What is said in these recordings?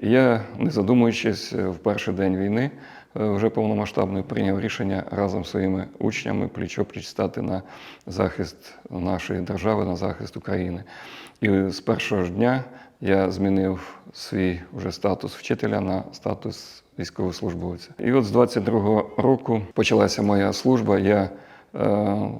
Я, не задумуючись, е, в перший день війни е, вже повномасштабної прийняв рішення разом з своїми учнями пліч-опліч стати на захист нашої держави, на захист України. І з першого ж дня я змінив свій вже статус вчителя на статус військовослужбовця. І от з 22-го року почалася моя служба. Я е,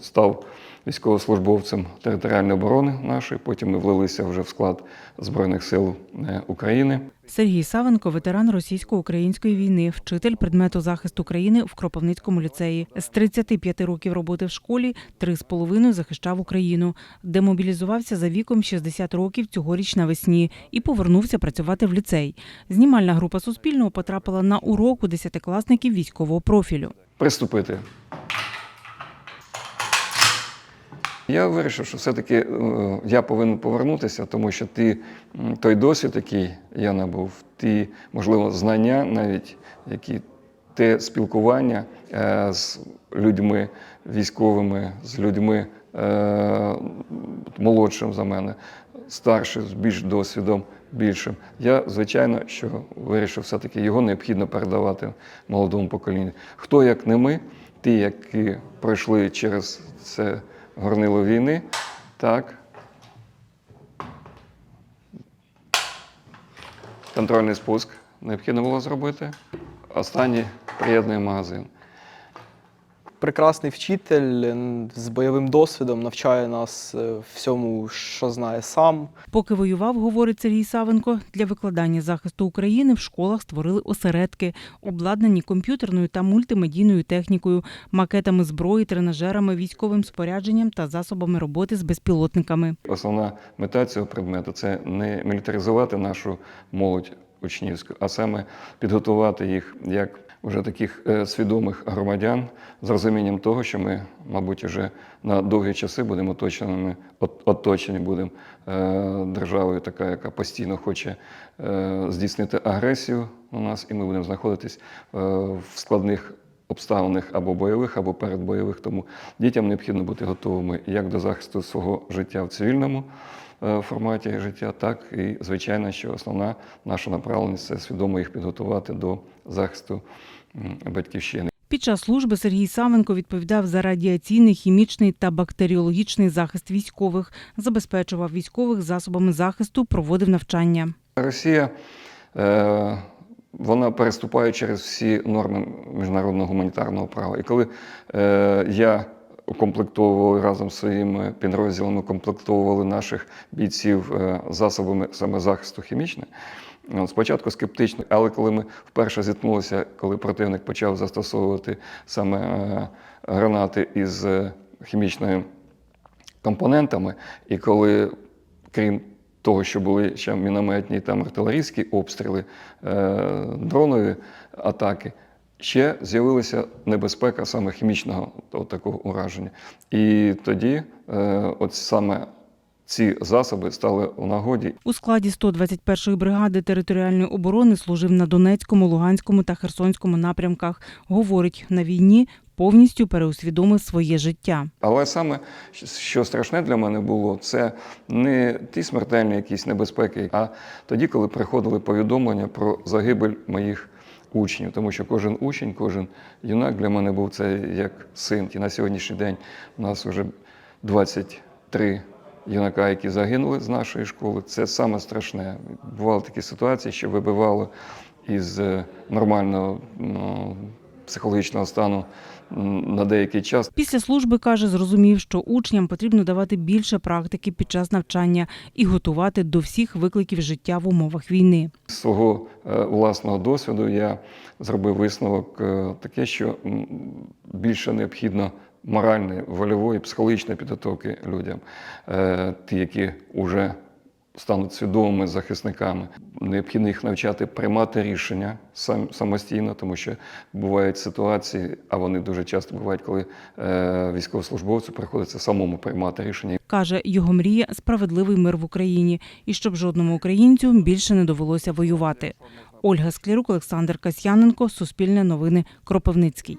став військовослужбовцем територіальної оборони нашої. Потім ми влилися вже в склад Збройних сил е, України. Сергій Савенко, ветеран російсько-української війни, вчитель предмету захисту країни в Кропивницькому ліцеї. З 35 років роботи в школі три з половиною захищав Україну. Демобілізувався за віком 60 років цьогоріч навесні і повернувся працювати в ліцей. Знімальна група Суспільного потрапила на урок у десятикласників військового профілю. Приступити. Я вирішив, що все-таки е, я повинен повернутися, тому що м, той досвід, який я набув, ті, можливо, знання навіть, які те спілкування е, з людьми військовими, з людьми е, молодшим за мене, старшим, з більш досвідом більшим. Я, звичайно, що вирішив все-таки його необхідно передавати молодому поколінню. Хто як не ми, ті, які пройшли через це горнило війни, так. Контрольний спуск необхідно було зробити. Останній приєднує магазин. Прекрасний вчитель з бойовим досвідом навчає нас е, всьому, що знає сам. Поки воював, говорить Сергій Савенко, для викладання захисту України в школах створили осередки, обладнані комп'ютерною та мультимедійною технікою, макетами зброї, тренажерами, військовим спорядженням та засобами роботи з безпілотниками. Основна мета цього предмету це не мілітаризувати нашу молодь учнівську, а саме підготувати їх як вже таких е, свідомих громадян з розумінням того, що ми, мабуть, вже на довгі часи будемо оточеними, оточені будемо е, державою, така, яка постійно хоче е, здійснити агресію на нас, і ми будемо знаходитись в складних обставинах або бойових, або передбойових. Тому дітям необхідно бути готовими як до захисту свого життя в цивільному е, форматі життя, так і звичайно, що основна наша направленість це свідомо їх підготувати до захисту батьківщини. Під час служби Сергій Савенко відповідав за радіаційний, хімічний та бактеріологічний захист військових, забезпечував військових засобами захисту, проводив навчання. Росія е, вона переступає через всі норми міжнародного гуманітарного права. І коли е, я укомплектовував разом з своїми підрозділами, укомплектовували наших бійців е, засобами саме захисту хімічним, ну, спочатку скептично, але коли ми вперше зіткнулися, коли противник почав застосовувати саме е, гранати із е, хімічною компонентами, і коли, крім того, що були ще мінометні там артилерійські обстріли, е, дронові атаки, ще з'явилася небезпека саме хімічного такого ураження. І тоді е, от саме ці засоби стали у нагоді. У складі 121-ї бригади територіальної оборони служив на Донецькому, Луганському та Херсонському напрямках. Говорить, на війні повністю переусвідомив своє життя. Але саме що страшне для мене було, це не ті смертельні якісь небезпеки, а тоді, коли приходили повідомлення про загибель моїх учнів. Тому що кожен учень, кожен юнак для мене був це як син. І на сьогоднішній день у нас вже 23 юнака, які загинули з нашої школи. Це саме страшне. Бували такі ситуації, що вибивало із е, нормального ну, психологічного стану на деякий час. Після служби каже, зрозумів, що учням потрібно давати більше практики під час навчання і готувати до всіх викликів життя в умовах війни. З свого е, власного досвіду я зробив висновок е, таке, що більше необхідно моральної, вольової, психологічної підготовки людям, Е, ті, які вже стануть свідомими захисниками. Необхідно їх навчати приймати рішення сам, самостійно, тому що бувають ситуації, а вони дуже часто бувають, коли е, військовослужбовцю приходиться самому приймати рішення. Каже, його мрія справедливий мир в Україні і щоб жодному українцю більше не довелося воювати. Ольга Склярук, Олександр Касьяненко, Суспільне новини, Кропивницький.